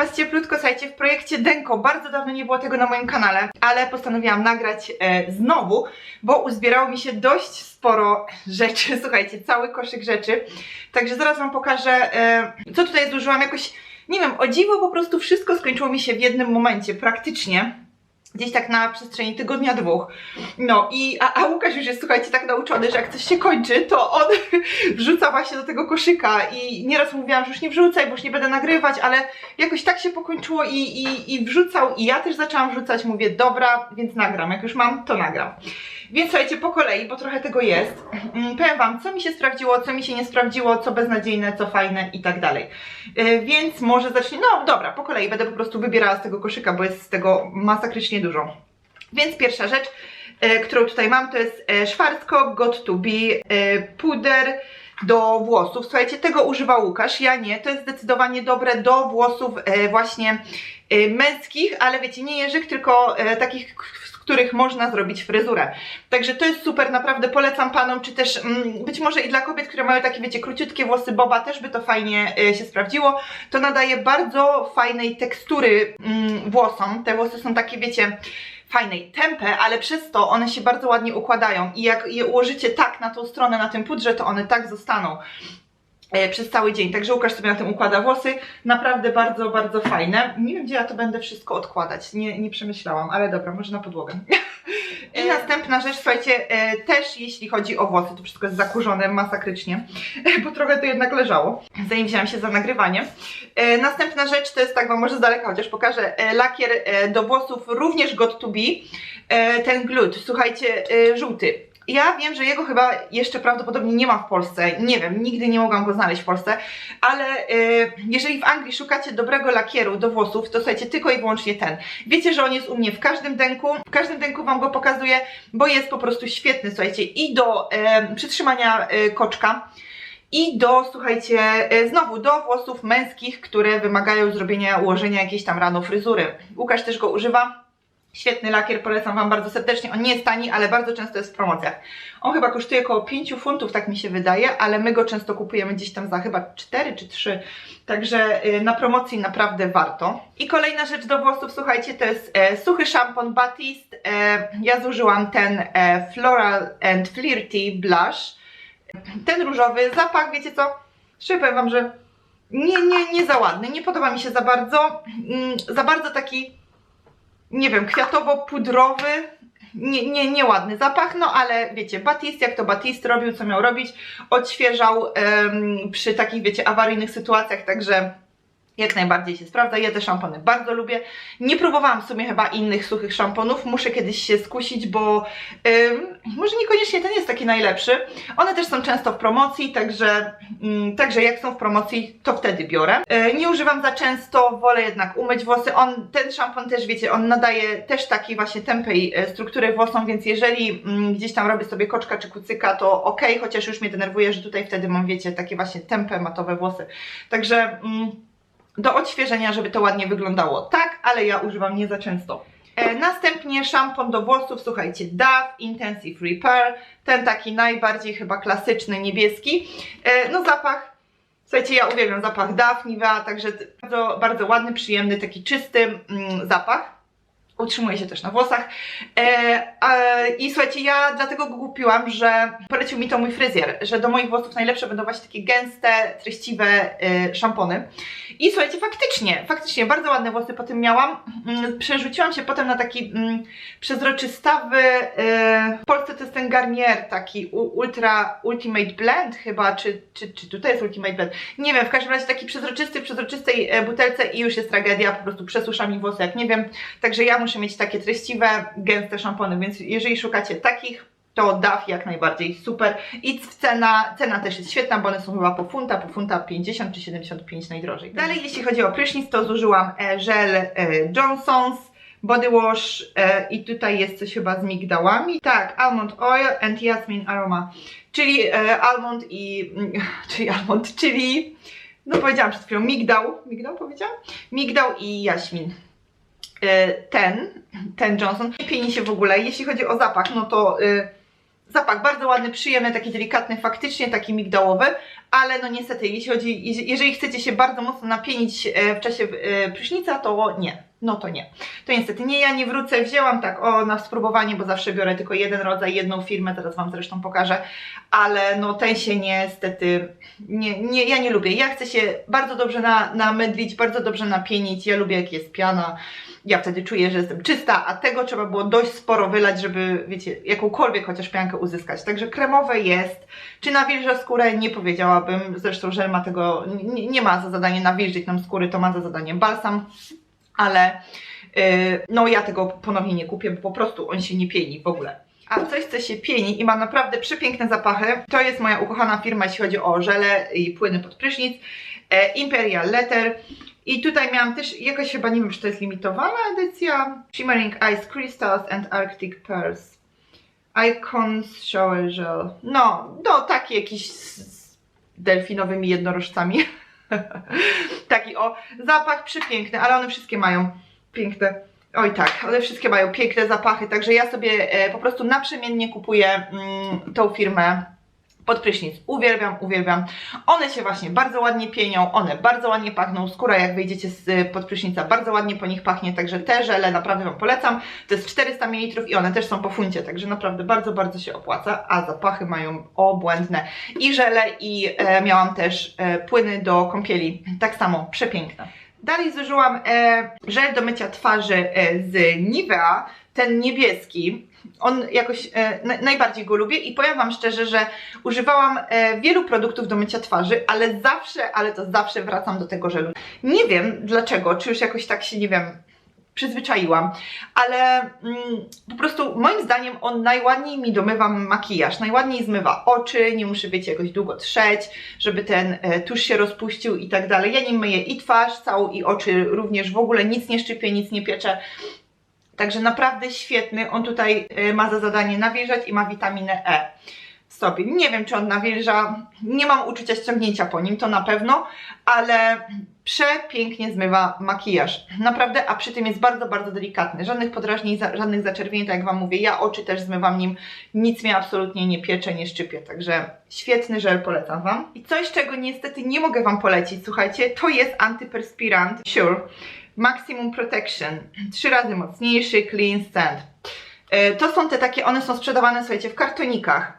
Was cieplutko, słuchajcie, w projekcie Denko. Bardzo dawno nie było tego na moim kanale, ale postanowiłam nagrać e, znowu, bo uzbierało mi się dość sporo rzeczy, słuchajcie, cały koszyk rzeczy. Także zaraz Wam pokażę, e, co tutaj zużyłam. Jakoś, nie wiem, o dziwo po prostu wszystko skończyło mi się w jednym momencie, praktycznie. Gdzieś tak na przestrzeni tygodnia, dwóch. No i, a, a Łukasz już jest, słuchajcie, tak nauczony, że jak coś się kończy, to on wrzuca właśnie do tego koszyka i nieraz mówiłam, że już nie wrzucaj, bo już nie będę nagrywać, ale jakoś tak się pokończyło i, i, i wrzucał i ja też zaczęłam wrzucać, mówię, dobra, więc nagram, jak już mam, to nagram. Więc słuchajcie, po kolei, bo trochę tego jest, mm, powiem Wam, co mi się sprawdziło, co mi się nie sprawdziło, co beznadziejne, co fajne i tak dalej. Yy, więc może zacznę, no dobra, po kolei będę po prostu wybierała z tego koszyka, bo jest z tego masakrycznie dużo. Więc pierwsza rzecz, e, którą tutaj mam, to jest e, Schwarzkopf Got to Be e, puder do włosów. Słuchajcie, tego używa Łukasz, ja nie. To jest zdecydowanie dobre do włosów e, właśnie e, męskich, ale wiecie, nie jeżyk, tylko e, takich, których można zrobić fryzurę. Także to jest super, naprawdę polecam panom, czy też mm, być może i dla kobiet, które mają takie, wiecie, króciutkie włosy boba, też by to fajnie e, się sprawdziło. To nadaje bardzo fajnej tekstury mm, włosom. Te włosy są takie, wiecie, fajnej tempę, ale przez to one się bardzo ładnie układają i jak je ułożycie tak na tą stronę, na tym pudrze, to one tak zostaną przez cały dzień. Także Łukasz sobie na tym układa włosy. Naprawdę bardzo, bardzo fajne. Nie wiem, gdzie ja to będę wszystko odkładać. Nie, nie przemyślałam, ale dobra, może na podłogę. I następna rzecz, słuchajcie, e, też jeśli chodzi o włosy, to wszystko jest zakurzone masakrycznie, bo trochę to jednak leżało, zanim wzięłam się za nagrywanie. E, Następna rzecz to jest tak, wam może z daleka chociaż pokażę, e, lakier e, do włosów również Got to Be, e, ten glut, słuchajcie, e, żółty. Ja wiem, że jego chyba jeszcze prawdopodobnie nie ma w Polsce, nie wiem, nigdy nie mogłam go znaleźć w Polsce, ale e, jeżeli w Anglii szukacie dobrego lakieru do włosów, to słuchajcie, tylko i wyłącznie ten. Wiecie, że on jest u mnie w każdym denku, w każdym denku wam go pokazuję, bo jest po prostu świetny, słuchajcie, i do e, przytrzymania e, koczka, i do, słuchajcie, e, znowu do włosów męskich, które wymagają zrobienia, ułożenia jakiejś tam rano fryzury. Łukasz też go używa. Świetny lakier, polecam Wam bardzo serdecznie. On nie jest tani, ale bardzo często jest w promocjach. On chyba kosztuje około 5 funtów, tak mi się wydaje, ale my go często kupujemy gdzieś tam za chyba 4 czy 3. Także y, na promocji naprawdę warto. I kolejna rzecz do włosów, słuchajcie, to jest e, suchy szampon Batiste. E, ja zużyłam ten e, Floral and Flirty Blush. Ten różowy zapach, wiecie co? Szczerze powiem Wam, że nie, nie, nie za ładny, nie podoba mi się za bardzo. Mm, za bardzo taki nie wiem, kwiatowo-pudrowy, nie, nie, nieładny zapach, no ale wiecie, Batiste, jak to Batiste robił, co miał robić, odświeżał przy takich, wiecie, awaryjnych sytuacjach, także jak najbardziej się sprawdza. Ja te szampony bardzo lubię. Nie próbowałam w sumie chyba innych suchych szamponów, muszę kiedyś się skusić, bo em, może niekoniecznie ten jest taki najlepszy. One też są często w promocji, także, mm, także jak są w promocji, to wtedy biorę. E, nie używam za często, wolę jednak umyć włosy. On, ten szampon też, wiecie, on nadaje też takiej właśnie tępej e, struktury włosom, więc jeżeli mm, gdzieś tam robię sobie koczka czy kucyka, to ok, chociaż już mnie denerwuje, że tutaj wtedy mam, wiecie, takie właśnie tępe, matowe włosy. Także mm, do odświeżenia, żeby to ładnie wyglądało. Tak, ale ja używam nie za często. E, następnie szampon do włosów, słuchajcie, Dove Intensive Repair, ten taki najbardziej chyba klasyczny, niebieski. E, no zapach, słuchajcie, ja uwielbiam zapach Dove, Nivea, także bardzo, bardzo ładny, przyjemny, taki czysty mm, zapach. Utrzymuje się też na włosach. E, I słuchajcie, ja dlatego go kupiłam, że polecił mi to mój fryzjer, że do moich włosów najlepsze będą właśnie takie gęste, treściwe e, szampony. I słuchajcie, faktycznie, faktycznie bardzo ładne włosy po tym miałam. Mm, Przerzuciłam się potem na taki mm, przezroczystawy, e, w Polsce to jest ten Garnier, taki Ultra Ultimate Blend chyba, czy, czy, czy tutaj jest Ultimate Blend? Nie wiem, w każdym razie taki przezroczysty przezroczystej butelce i już jest tragedia, po prostu przesusza mi włosy jak nie wiem. Także ja muszę mieć takie treściwe, gęste szampony, więc jeżeli szukacie takich, to DAF jak najbardziej super. I cena, cena też jest świetna, bo one są chyba po funta, po funta 50 czy 75 najdrożej. Dalej, jeśli chodzi o prysznic, to zużyłam e, żel e, Johnson's Body Wash e, i tutaj jest coś chyba z migdałami. Tak, Almond Oil and Jasmine Aroma, czyli e, almond i... czyli almond, czyli... No powiedziałam przed chwilą migdał, migdał powiedziałam? Migdał i jaśmin ten, ten Johnson, nie pieni się w ogóle. Jeśli chodzi o zapach, no to y, zapach bardzo ładny, przyjemny, taki delikatny, faktycznie taki migdałowy, ale no niestety, jeśli chodzi, jeżeli chcecie się bardzo mocno napienić e, w czasie e, prysznica, to nie. No to nie. To niestety nie, ja nie wrócę. Wzięłam tak o na spróbowanie, bo zawsze biorę tylko jeden rodzaj, jedną firmę, teraz Wam zresztą pokażę, ale no ten się niestety, nie, nie, ja nie lubię. Ja chcę się bardzo dobrze na, namydlić, bardzo dobrze napienić, ja lubię jak jest piana, ja wtedy czuję, że jestem czysta, a tego trzeba było dość sporo wylać, żeby, wiecie, jakąkolwiek chociaż piankę uzyskać. Także kremowe jest. Czy nawilża skórę? Nie powiedziałabym. Zresztą żel ma tego, nie, nie ma za zadanie nawilżyć nam skóry, to ma za zadanie balsam, ale yy, no ja tego ponownie nie kupię, bo po prostu on się nie pieni w ogóle. A coś, co się pieni i ma naprawdę przepiękne zapachy, to jest moja ukochana firma, jeśli chodzi o żele i płyny pod prysznic, e, Imperial Letter. I tutaj miałam też jakoś chyba, nie wiem, czy to jest limitowana edycja, Shimmering Ice Crystals and Arctic Pearls. Icons Shower Gel. No, no taki jakiś z delfinowymi jednorożcami. taki o, zapach przepiękny, ale one wszystkie mają piękne. Oj tak, one wszystkie mają piękne zapachy, także ja sobie e, po prostu naprzemiennie kupuję mm, tą firmę pod. Uwielbiam, uwielbiam. One się właśnie bardzo ładnie pienią, one bardzo ładnie pachną. Skóra jak wyjdziecie z y, pod prysznica bardzo ładnie po nich pachnie, także te żele naprawdę Wam polecam. To jest 400 ml i one też są po funcie, także naprawdę bardzo, bardzo się opłaca, a zapachy mają obłędne. I żele i e, miałam też e, płyny do kąpieli, tak samo przepiękne. Dalej zużyłam e, żel do mycia twarzy e, z Nivea, ten niebieski. On jakoś e, na, najbardziej go lubię i powiem Wam szczerze, że używałam e, wielu produktów do mycia twarzy, ale zawsze, ale to zawsze wracam do tego żelu. Nie wiem dlaczego, czy już jakoś tak się, nie wiem, przyzwyczaiłam, ale mm, po prostu moim zdaniem on najładniej mi domywa makijaż, najładniej zmywa oczy, nie muszę, wiecie, jakoś długo trzeć, żeby ten e, tusz się rozpuścił i tak dalej. Ja nim myję i twarz całą i oczy również, w ogóle nic nie szczypię, nic nie pieczę. Także naprawdę świetny. On tutaj e, ma za zadanie nawilżać i ma witaminę E w sobie. Nie wiem, czy on nawilża. Nie mam uczucia ściągnięcia po nim, to na pewno, ale przepięknie zmywa makijaż. Naprawdę, a przy tym jest bardzo, bardzo delikatny. Żadnych podrażnień, żadnych zaczerwień, tak jak Wam mówię. Ja oczy też zmywam nim. Nic mnie absolutnie nie piecze, nie szczypie. Także świetny żel, polecam Wam. I coś, czego niestety nie mogę Wam polecić, słuchajcie, to jest antyperspirant Sure Maximum Protection. Trzy razy mocniejszy, clean stand. E, To są te takie, one są sprzedawane, słuchajcie, w kartonikach.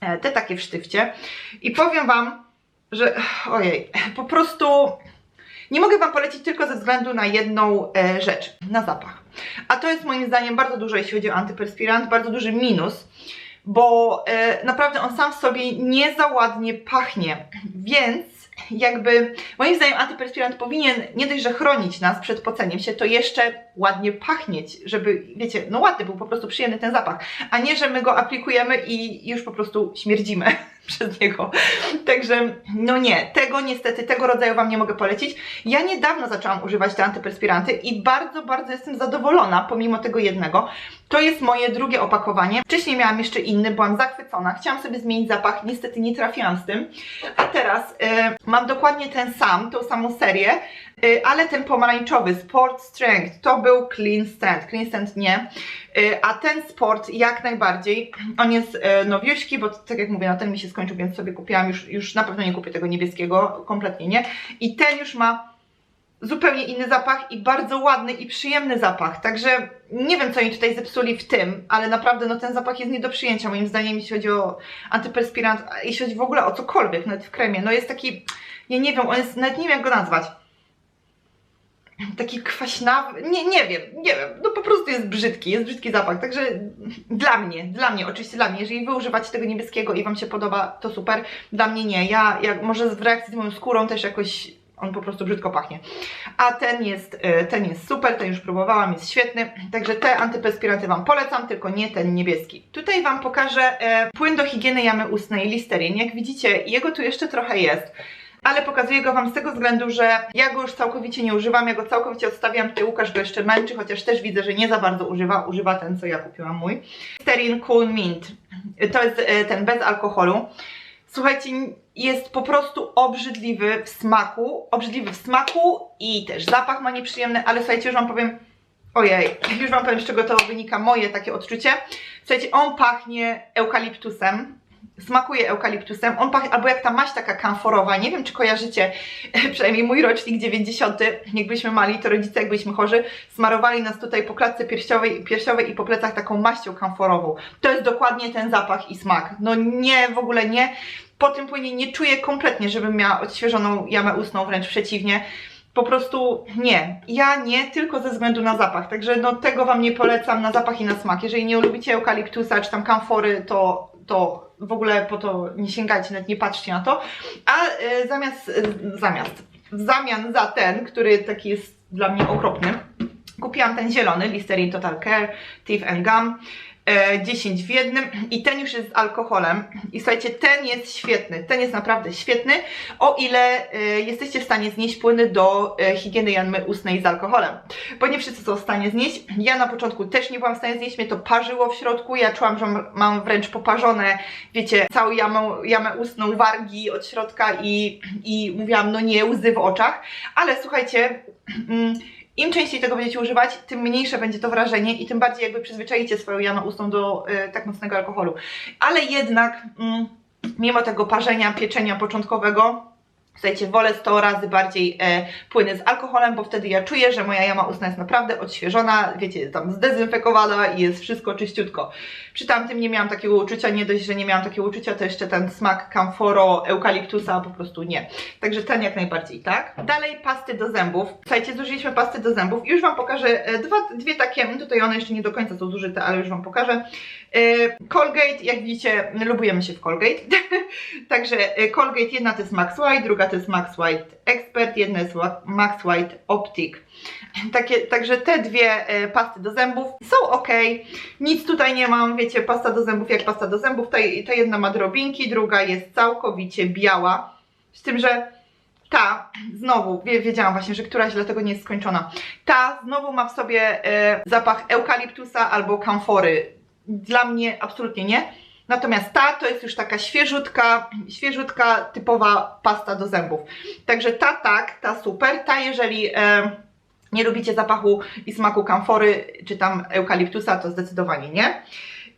E, Te takie w sztywcie. I powiem Wam, że ojej, po prostu nie mogę Wam polecić tylko ze względu na jedną e, rzecz, na zapach. A to jest moim zdaniem bardzo dużo, jeśli chodzi o antyperspirant, bardzo duży minus, bo e, naprawdę on sam w sobie nie za ładnie pachnie, więc jakby moim zdaniem antyperspirant powinien nie dość, że chronić nas przed poceniem się, to jeszcze ładnie pachnieć, żeby, wiecie, no ładny był po prostu przyjemny ten zapach, a nie, że my go aplikujemy i już po prostu śmierdzimy przez niego. Także no nie, tego niestety, tego rodzaju Wam nie mogę polecić. Ja niedawno zaczęłam używać te antyperspiranty i bardzo, bardzo jestem zadowolona pomimo tego jednego. To jest moje drugie opakowanie. Wcześniej miałam jeszcze inny, byłam zachwycona. Chciałam sobie zmienić zapach, niestety nie trafiłam z tym. A teraz e, mam dokładnie ten sam, tą samą serię, ale ten pomarańczowy, Sport Strength, to był Clean Stand. Clean Stand nie. E, a ten Sport jak najbardziej, on jest e, nowiuśki, bo tak jak mówię, no ten mi się skończył, więc sobie kupiłam, już, już na pewno nie kupię tego niebieskiego, kompletnie nie. I ten już ma zupełnie inny zapach i bardzo ładny i przyjemny zapach. Także nie wiem, co oni tutaj zepsuli w tym, ale naprawdę no, ten zapach jest nie do przyjęcia, moim zdaniem, jeśli chodzi o antyperspirant, jeśli chodzi w ogóle o cokolwiek, nawet w kremie. No jest taki, ja nie wiem, on jest, nawet nie wiem jak go nazwać. Taki kwaśnawy, nie, nie wiem, nie wiem, no po prostu jest brzydki, jest brzydki zapach, także dla mnie, dla mnie, oczywiście dla mnie, jeżeli wy używacie tego niebieskiego i wam się podoba, to super, dla mnie nie, ja, ja może w reakcji z moją skórą też jakoś on po prostu brzydko pachnie. A ten jest, e, ten jest super, ten już próbowałam, jest świetny. Także te antyperspiranty Wam polecam, tylko nie ten niebieski. Tutaj Wam pokażę e, płyn do higieny jamy ustnej Listerin. Jak widzicie, jego tu jeszcze trochę jest. Ale pokazuję go Wam z tego względu, że ja go już całkowicie nie używam, ja go całkowicie odstawiam, tutaj Łukasz go jeszcze męczy, chociaż też widzę, że nie za bardzo używa, używa ten, co ja kupiłam mój. Listerin Cool Mint, to jest e, ten bez alkoholu. Słuchajcie, jest po prostu obrzydliwy w smaku, obrzydliwy w smaku i też zapach ma nieprzyjemny, ale słuchajcie, już Wam powiem, Ojej, już Wam powiem, z czego to wynika moje takie odczucie. Słuchajcie, on pachnie eukaliptusem. Smakuje eukaliptusem. On pachnie, albo jak ta maść taka kamforowa. Nie wiem, czy kojarzycie, przynajmniej mój rocznik 90. Jak byliśmy mali, to rodzice, jak byliśmy chorzy, smarowali nas tutaj po klatce piersiowej, piersiowej i po plecach taką maścią kamforową. To jest dokładnie ten zapach i smak. No nie, w ogóle nie. Po tym płynie nie czuję kompletnie, żebym miała odświeżoną jamę ustną, wręcz przeciwnie po prostu nie. Ja nie, tylko ze względu na zapach. Także no tego Wam nie polecam na zapach i na smak. Jeżeli nie lubicie eukaliptusa czy tam kamfory, to, to w ogóle po to nie sięgajcie, nawet nie patrzcie na to. A y, zamiast, y, zamiast, w zamian za ten, który taki jest dla mnie okropny, kupiłam ten zielony, Listerine Total Care, Thief and Gum. 10 w jednym. I ten już jest z alkoholem. I słuchajcie, ten jest świetny, ten jest naprawdę świetny, o ile e, jesteście w stanie znieść płyny do e, higieny jamy ustnej z alkoholem, bo nie wszyscy są w stanie znieść, ja na początku też nie byłam w stanie znieść, mnie to parzyło w środku, ja czułam, że mam wręcz poparzone, wiecie, całą jamę, jamę ustną, wargi od środka i, i mówiłam, no nie, łzy w oczach, ale słuchajcie, mm, im częściej tego będziecie używać, tym mniejsze będzie to wrażenie i tym bardziej jakby przyzwyczajicie swoją jamę ustną do y, tak mocnego alkoholu. Ale jednak, mm, mimo tego parzenia, pieczenia początkowego, Słuchajcie, wolę 100 razy bardziej e, płyny z alkoholem, bo wtedy ja czuję, że moja jama ustna jest naprawdę odświeżona, wiecie, tam zdezynfekowana i jest wszystko czyściutko. Przy tamtym nie miałam takiego uczucia, nie dość, że nie miałam takiego uczucia, to jeszcze ten smak kamforo, eukaliptusa po prostu nie. Także ten jak najbardziej, tak? Dalej pasty do zębów. Słuchajcie, zużyliśmy pasty do zębów i już Wam pokażę e, dwa, dwie takie, tutaj one jeszcze nie do końca są zużyte, ale już Wam pokażę. E, Colgate, jak widzicie, lubujemy się w Colgate. Także e, Colgate, jedna to jest Max White, druga to jest Max White Expert, jedna jest Max White Optic. Takie, także te dwie e, pasty do zębów są ok. Nic tutaj nie mam, wiecie, pasta do zębów jak pasta do zębów. Ta, ta jedna ma drobinki, druga jest całkowicie biała. Z tym, że ta, znowu, wiedziałam właśnie, że któraś dlatego nie jest skończona. Ta znowu ma w sobie zapach eukaliptusa albo kamfory. Dla mnie absolutnie nie. Natomiast ta to jest już taka świeżutka, świeżutka typowa pasta do zębów. Także ta tak, ta super. Ta jeżeli e, nie lubicie zapachu i smaku kamfory czy tam eukaliptusa, to zdecydowanie nie.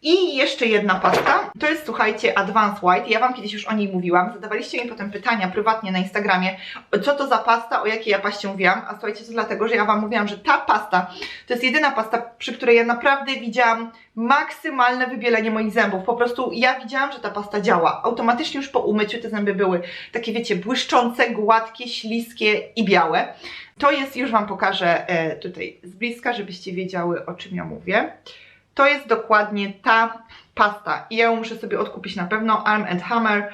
I jeszcze jedna pasta, to jest słuchajcie Advanced White, ja Wam kiedyś już o niej mówiłam, zadawaliście mi potem pytania prywatnie na Instagramie, co to za pasta, o jakiej ja paście mówiłam, a słuchajcie, to dlatego, że ja Wam mówiłam, że ta pasta to jest jedyna pasta, przy której ja naprawdę widziałam maksymalne wybielenie moich zębów, po prostu ja widziałam, że ta pasta działa, automatycznie już po umyciu te zęby były takie wiecie, błyszczące, gładkie, śliskie i białe. To jest, już Wam pokażę e, tutaj z bliska, żebyście wiedziały o czym ja mówię. To jest dokładnie ta pasta i ja ją muszę sobie odkupić na pewno, Arm Hammer.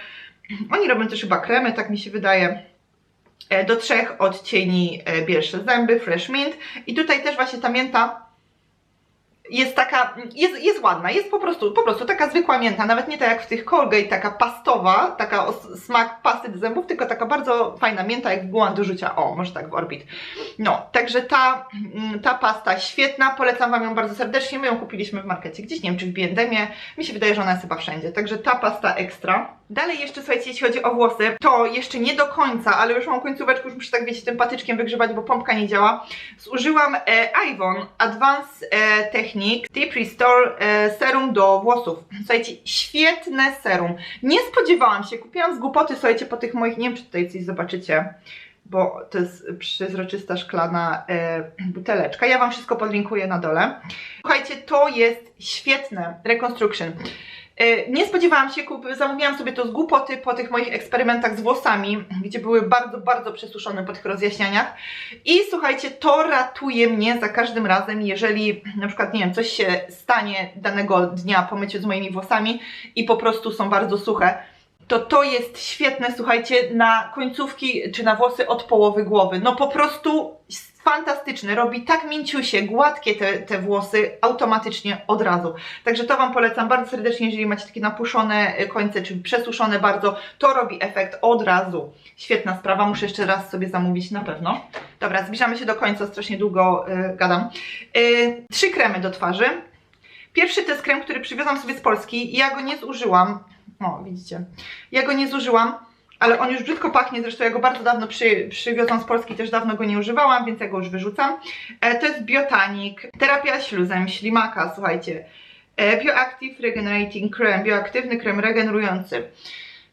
Oni robią też chyba kremy, tak mi się wydaje. E, do trzech odcieni e, bierze zęby, Fresh Mint. I tutaj też właśnie ta mięta jest taka, jest, jest ładna, jest po prostu, po prostu taka zwykła mięta, nawet nie tak jak w tych Colgate, taka pastowa, taka o smak pasty do zębów, tylko taka bardzo fajna mięta, jak była do rzucia, o, może tak w Orbit. No, także ta, mm, ta pasta świetna, polecam Wam ją bardzo serdecznie, my ją kupiliśmy w markecie gdzieś, nie wiem, czy w B&M, mi się wydaje, że ona jest chyba wszędzie, także ta pasta ekstra. Dalej jeszcze, słuchajcie, jeśli chodzi o włosy, to jeszcze nie do końca, ale już mam końcóweczkę, już muszę tak, wiecie, tym patyczkiem wygrzebać, bo pompka nie działa. Zużyłam e, Ivon Advanced e, Technique Deep Restore e, Serum do włosów. Słuchajcie, świetne serum. Nie spodziewałam się, kupiłam z głupoty, słuchajcie, po tych moich, nie wiem, czy tutaj coś zobaczycie, bo to jest przezroczysta szklana e, buteleczka. Ja Wam wszystko podlinkuję na dole. Słuchajcie, to jest świetne Reconstruction. E, nie spodziewałam się, zamówiłam sobie to z głupoty po tych moich eksperymentach z włosami, gdzie były bardzo, bardzo przesuszone po tych rozjaśnianiach. I słuchajcie, to ratuje mnie za każdym razem, jeżeli na przykład, nie wiem, coś się stanie danego dnia po myciu z moimi włosami i po prostu są bardzo suche to to jest świetne, słuchajcie, na końcówki czy na włosy od połowy głowy. No po prostu fantastyczny, robi tak mięciusie, gładkie te, te włosy automatycznie od razu. Także to Wam polecam bardzo serdecznie, jeżeli macie takie napuszone końce, czy przesuszone bardzo, to robi efekt od razu. Świetna sprawa, muszę jeszcze raz sobie zamówić na pewno. Dobra, zbliżamy się do końca, strasznie długo yy, gadam. Yy, trzy kremy do twarzy. Pierwszy to jest krem, który przywiozłam sobie z Polski ja go nie zużyłam. O, widzicie. Ja go nie zużyłam ale on już brzydko pachnie, zresztą ja go bardzo dawno przy, przywiozłam z Polski, też dawno go nie używałam, więc ja go już wyrzucam. E, to jest Biotanik, terapia śluzem, ślimaka, słuchajcie. E, Bioactive Regenerating Cream, bioaktywny krem regenerujący.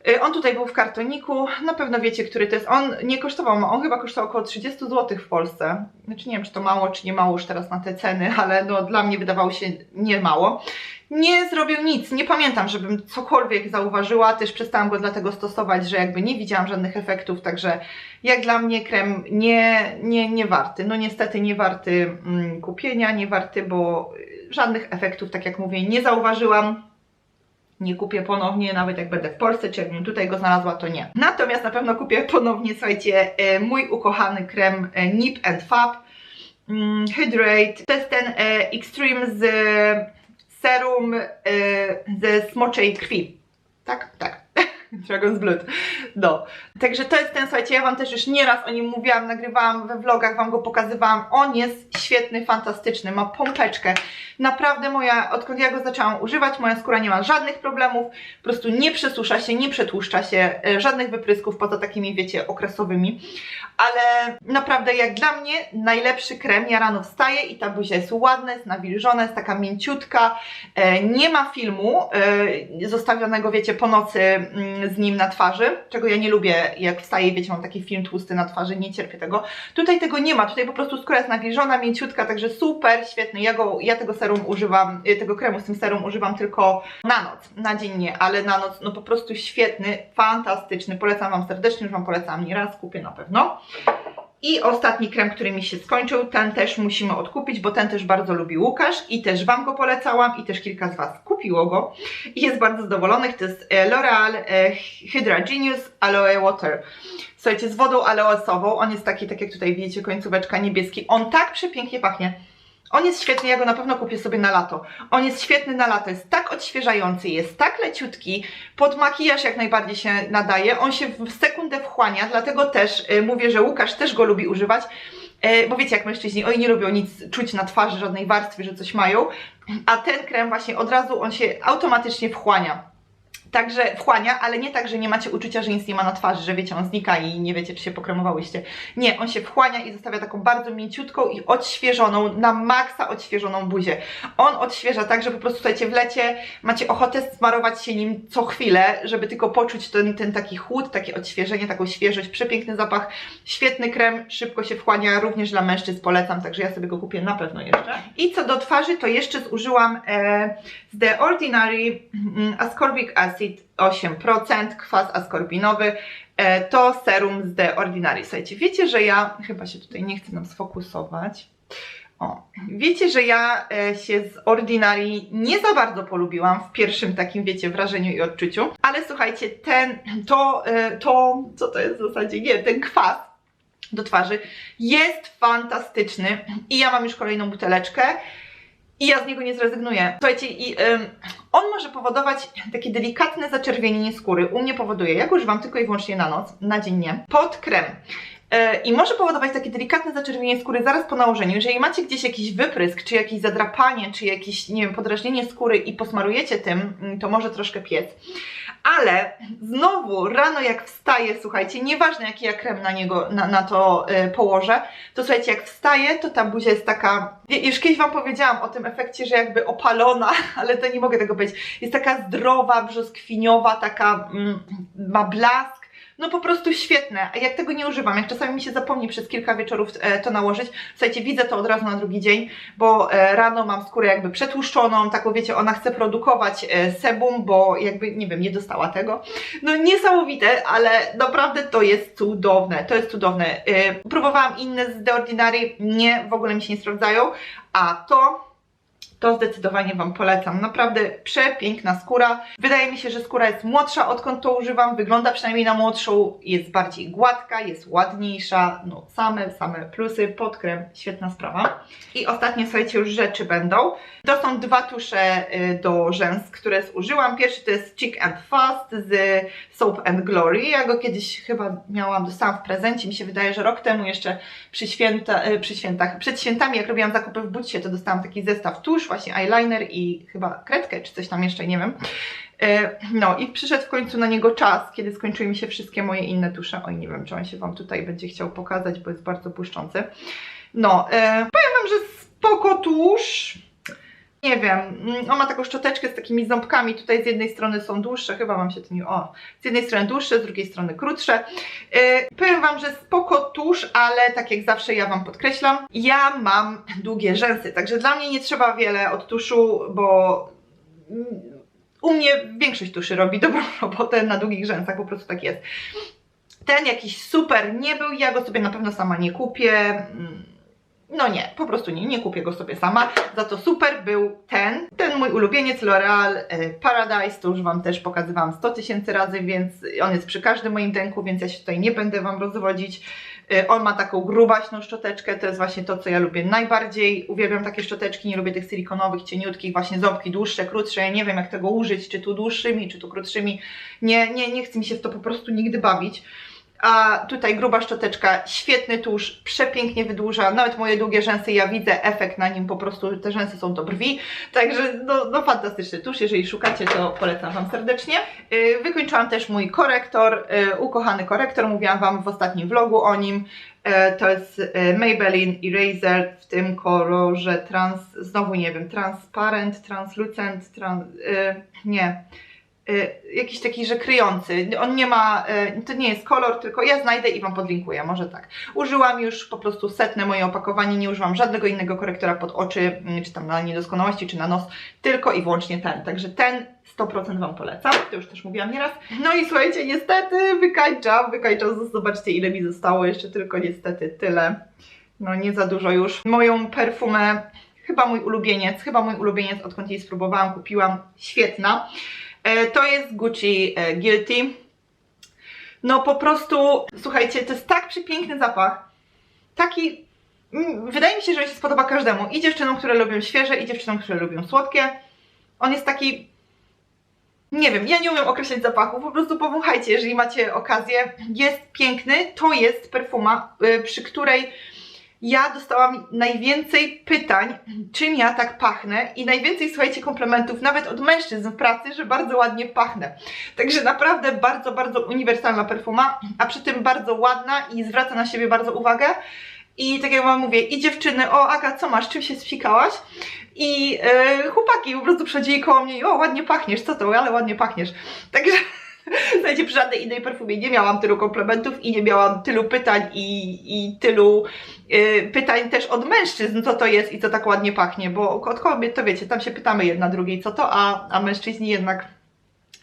E, On tutaj był w kartoniku, na pewno wiecie, który to jest. On nie kosztował, on chyba kosztował około 30 zł w Polsce. Znaczy nie wiem, czy to mało, czy nie mało już teraz na te ceny, ale no dla mnie wydawało się nie mało. Nie zrobił nic, nie pamiętam, żebym cokolwiek zauważyła, też przestałam go dlatego stosować, że jakby nie widziałam żadnych efektów, także jak dla mnie krem nie, nie, nie warty. No niestety nie warty mm, kupienia, nie warty, bo żadnych efektów, tak jak mówię, nie zauważyłam nie kupię ponownie, nawet jak będę w Polsce, czy jakbym tutaj go znalazła, to nie. Natomiast na pewno kupię ponownie, słuchajcie, e, mój ukochany krem e, Nip and Fab mm, Hydrate. To jest ten e, Extreme z serum e, ze smoczej krwi. Tak? Tak. Dragon's Blood. No. Także to jest ten, słuchajcie, ja Wam też już nieraz o nim mówiłam, nagrywałam we vlogach, Wam go pokazywałam. On jest świetny, fantastyczny, ma pompeczkę. Naprawdę moja, odkąd ja go zaczęłam używać, moja skóra nie ma żadnych problemów, po prostu nie przesusza się, nie przetłuszcza się, e, żadnych wyprysków poza takimi, wiecie, okresowymi. Ale naprawdę jak dla mnie najlepszy krem, ja rano wstaję i ta buzia jest ładna, jest nawilżona, jest taka mięciutka, e, nie ma filmu e, zostawionego, wiecie, po nocy mm, z nim na twarzy, czego ja nie lubię, jak wstaję, wiecie, mam taki film tłusty na twarzy, nie cierpię tego. Tutaj tego nie ma, tutaj po prostu skóra jest nawilżona, mięciutka, także super, świetny. Ja, go, ja tego serum używam, y, tego kremu z tym serum używam tylko na noc, na dzień nie, ale na noc, no po prostu świetny, fantastyczny, polecam Wam serdecznie, już Wam polecam nieraz, kupię na pewno. I ostatni krem, który mi się skończył, ten też musimy odkupić, bo ten też bardzo lubi Łukasz i też Wam go polecałam i też kilka z Was kupiło go i jest bardzo zadowolonych. To jest e, L'Oreal e, Hydra Genius Aloe Water. Słuchajcie, z wodą aloesową, on jest taki, tak jak tutaj widzicie, końcóweczka niebieski. On tak przepięknie pachnie. On jest świetny, ja go na pewno kupię sobie na lato. On jest świetny na lato, jest tak odświeżający, jest tak leciutki, pod makijaż jak najbardziej się nadaje, on się w sekundę wchłania, dlatego też y, mówię, że Łukasz też go lubi używać, y, bo wiecie jak mężczyźni, oni nie lubią nic czuć na twarzy, żadnej warstwy, że coś mają, a ten krem właśnie od razu on się automatycznie wchłania. Także wchłania, ale nie tak, że nie macie uczucia, że nic nie ma na twarzy, że wiecie, on znika i nie wiecie, czy się pokremowałyście. Nie, on się wchłania i zostawia taką bardzo mięciutką i odświeżoną, na maksa odświeżoną buzię. On odświeża tak, że po prostu słuchajcie, w lecie macie ochotę smarować się nim co chwilę, żeby tylko poczuć ten, ten taki chłód, takie odświeżenie, taką świeżość, przepiękny zapach, świetny krem, szybko się wchłania, również dla mężczyzn polecam, także ja sobie go kupię na pewno jeszcze. I co do twarzy, to jeszcze zużyłam e, z The Ordinary mm, Ascorbic Acid 8%, kwas askorbinowy, e, to serum z The Ordinary. Słuchajcie, wiecie, że ja, chyba się tutaj nie chcę nam sfokusować, o, wiecie, że ja e, się z Ordinary nie za bardzo polubiłam w pierwszym takim, wiecie, wrażeniu i odczuciu, ale słuchajcie, ten, to, e, to, co to jest w zasadzie, nie, ten kwas do twarzy jest fantastyczny i ja mam już kolejną buteleczkę i ja z niego nie zrezygnuję. Słuchajcie, i, ym, on może powodować takie delikatne zaczerwienienie skóry. U mnie powoduje, ja go używam tylko i wyłącznie na noc, na dzień nie, pod krem. Yy, I może powodować takie delikatne zaczerwienienie skóry zaraz po nałożeniu. Jeżeli macie gdzieś jakiś wyprysk, czy jakieś zadrapanie, czy jakieś, nie wiem, podrażnienie skóry i posmarujecie tym, mm, to może troszkę piec. Ale znowu rano jak wstaję, słuchajcie, nieważne jaki ja krem na niego, na, na to y, położę, to słuchajcie, jak wstaję, to ta buzia jest taka, już kiedyś Wam powiedziałam o tym efekcie, że jakby opalona, ale to nie mogę tego być. Jest taka zdrowa, brzoskwiniowa, taka mm, ma blask, no po prostu świetne. A jak tego nie używam, jak czasami mi się zapomni przez kilka wieczorów e, to nałożyć, słuchajcie, widzę to od razu na drugi dzień, bo e, rano mam skórę jakby przetłuszczoną, taką wiecie, ona chce produkować e, sebum, bo jakby, nie wiem, nie dostała tego. No niesamowite, ale naprawdę to jest cudowne, to jest cudowne. Próbowałam inne z The Ordinary, nie, w ogóle mi się nie sprawdzają, a to to zdecydowanie Wam polecam. Naprawdę przepiękna skóra. Wydaje mi się, że skóra jest młodsza, odkąd to używam. Wygląda przynajmniej na młodszą. Jest bardziej gładka, jest ładniejsza. No same, same plusy. Podkrem, świetna sprawa. I ostatnie, słuchajcie, już rzeczy będą. To są dwa tusze y, do rzęs, które zużyłam. Pierwszy to jest Chic and Fast z Soap and Glory. Ja go kiedyś chyba miałam, dostałam w prezencie. Mi się wydaje, że rok temu jeszcze przy, święta, y, przy świętach, przed świętami, jak robiłam zakupy w Budcie, to dostałam taki zestaw tusz tusz, właśnie eyeliner i chyba kredkę, czy coś tam jeszcze, nie wiem. E, No i przyszedł w końcu na niego czas, kiedy skończyły mi się wszystkie moje inne tusze. Oj, nie wiem, czy on się Wam tutaj będzie chciał pokazać, bo jest bardzo błyszczący. No, e, powiem Wam, że spoko tusz. Nie wiem, mm, on ma taką szczoteczkę z takimi ząbkami. Tutaj z jednej strony są dłuższe, chyba Wam się to nie... O, z jednej strony dłuższe, z drugiej strony krótsze. E, powiem Wam, że spoko tusz, ale tak jak zawsze ja Wam podkreślam, ja mam długie rzęsy, także dla mnie nie trzeba wiele od tuszu, bo mm, u mnie większość tuszy robi dobrą robotę na długich rzęsach, po prostu tak jest. Ten jakiś super nie był, ja go sobie na pewno sama nie kupię. No nie, po prostu nie, nie kupię go sobie sama. Za to super był ten, ten mój ulubieniec L'Oreal e, Paradise, to już Wam też pokazywałam 100 tysięcy razy, więc on jest przy każdym moim dęku, więc ja się tutaj nie będę Wam rozwodzić. E, On ma taką grubaśną szczoteczkę, to jest właśnie to, co ja lubię najbardziej. Uwielbiam takie szczoteczki, nie lubię tych silikonowych, cieniutkich, właśnie ząbki dłuższe, krótsze. Ja nie wiem, jak tego użyć, czy tu dłuższymi, czy tu krótszymi. Nie, nie, nie chce mi się w to po prostu nigdy bawić. A tutaj gruba szczoteczka, świetny tusz, przepięknie wydłuża. Nawet moje długie rzęsy, ja widzę efekt na nim, po prostu te rzęsy są do brwi. Także no, no fantastyczny tusz, jeżeli szukacie, to polecam Wam serdecznie. Yy, wykończyłam też mój korektor, yy, ukochany korektor, mówiłam Wam w ostatnim vlogu o nim. Yy, to jest yy, Maybelline Eraser w tym kolorze trans, znowu nie wiem, transparent, translucent, trans, yy, nie. Y, jakiś taki, że kryjący. On nie ma, y, to nie jest kolor, tylko ja znajdę i Wam podlinkuję, może tak. Użyłam już po prostu setne moje opakowanie, nie używam żadnego innego korektora pod oczy, y, czy tam na niedoskonałości, czy na nos, tylko i wyłącznie ten. Także ten 100% Wam polecam, to już też mówiłam nieraz. No i słuchajcie, niestety wykańczam, wykańczam, zobaczcie ile mi zostało, jeszcze tylko niestety tyle. No nie za dużo już. Moją perfumę, chyba mój ulubieniec, chyba mój ulubieniec, odkąd jej spróbowałam, kupiłam, świetna. E, To jest Gucci e, Guilty. No po prostu, słuchajcie, to jest tak przepiękny zapach. Taki, mm, wydaje mi się, że on się spodoba każdemu. I dziewczynom, które lubią świeże, i dziewczynom, które lubią słodkie. On jest taki, nie wiem, ja nie umiem określać zapachu, po prostu powąchajcie, jeżeli macie okazję. Jest piękny, to jest perfuma, y, przy której ja dostałam najwięcej pytań, czym ja tak pachnę i najwięcej, słuchajcie, komplementów, nawet od mężczyzn w pracy, że bardzo ładnie pachnę. Także naprawdę bardzo, bardzo uniwersalna perfuma, a przy tym bardzo ładna i zwraca na siebie bardzo uwagę. I tak jak wam mówię, i dziewczyny, o Aga, co masz, czym się spsikałaś? I yy, chłopaki po prostu przychodzili koło mnie i o, ładnie pachniesz, co to, ale ładnie pachniesz. Także Słuchajcie, przy żadnej innej perfumie nie miałam tylu komplementów i nie miałam tylu pytań i, i tylu y, pytań też od mężczyzn, co to jest i co tak ładnie pachnie, bo od kobiet to wiecie, tam się pytamy jedna drugiej, co to, a, a mężczyźni jednak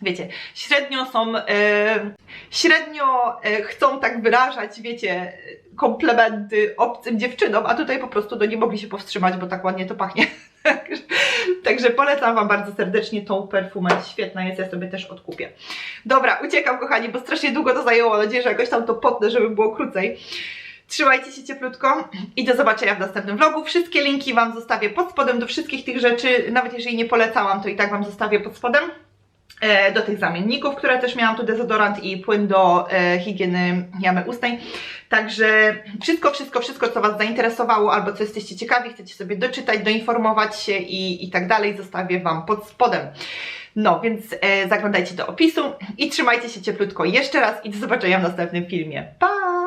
wiecie, średnio są, e, średnio e, chcą tak wyrażać, wiecie, komplementy obcym dziewczynom, a tutaj po prostu no, nie mogli się powstrzymać, bo tak ładnie to pachnie. Także- polecam Wam bardzo serdecznie tą perfumę, świetna jest, ja sobie też odkupię. Dobra, uciekam kochani, bo strasznie długo to zajęło, mam nadzieję, że jakoś tam to potnę, żeby było krócej. Trzymajcie się cieplutko i do zobaczenia w następnym vlogu. Wszystkie linki Wam zostawię pod spodem do wszystkich tych rzeczy, nawet jeżeli nie polecałam, to i tak Wam zostawię pod spodem do tych zamienników, które też miałam tu dezodorant i płyn do e, higieny jamy ustnej. Także wszystko, wszystko, wszystko, co Was zainteresowało albo co jesteście ciekawi, chcecie sobie doczytać, doinformować się i, i tak dalej, zostawię Wam pod spodem. No, więc e, zaglądajcie do opisu i trzymajcie się cieplutko jeszcze raz i do zobaczenia w następnym filmie. Pa!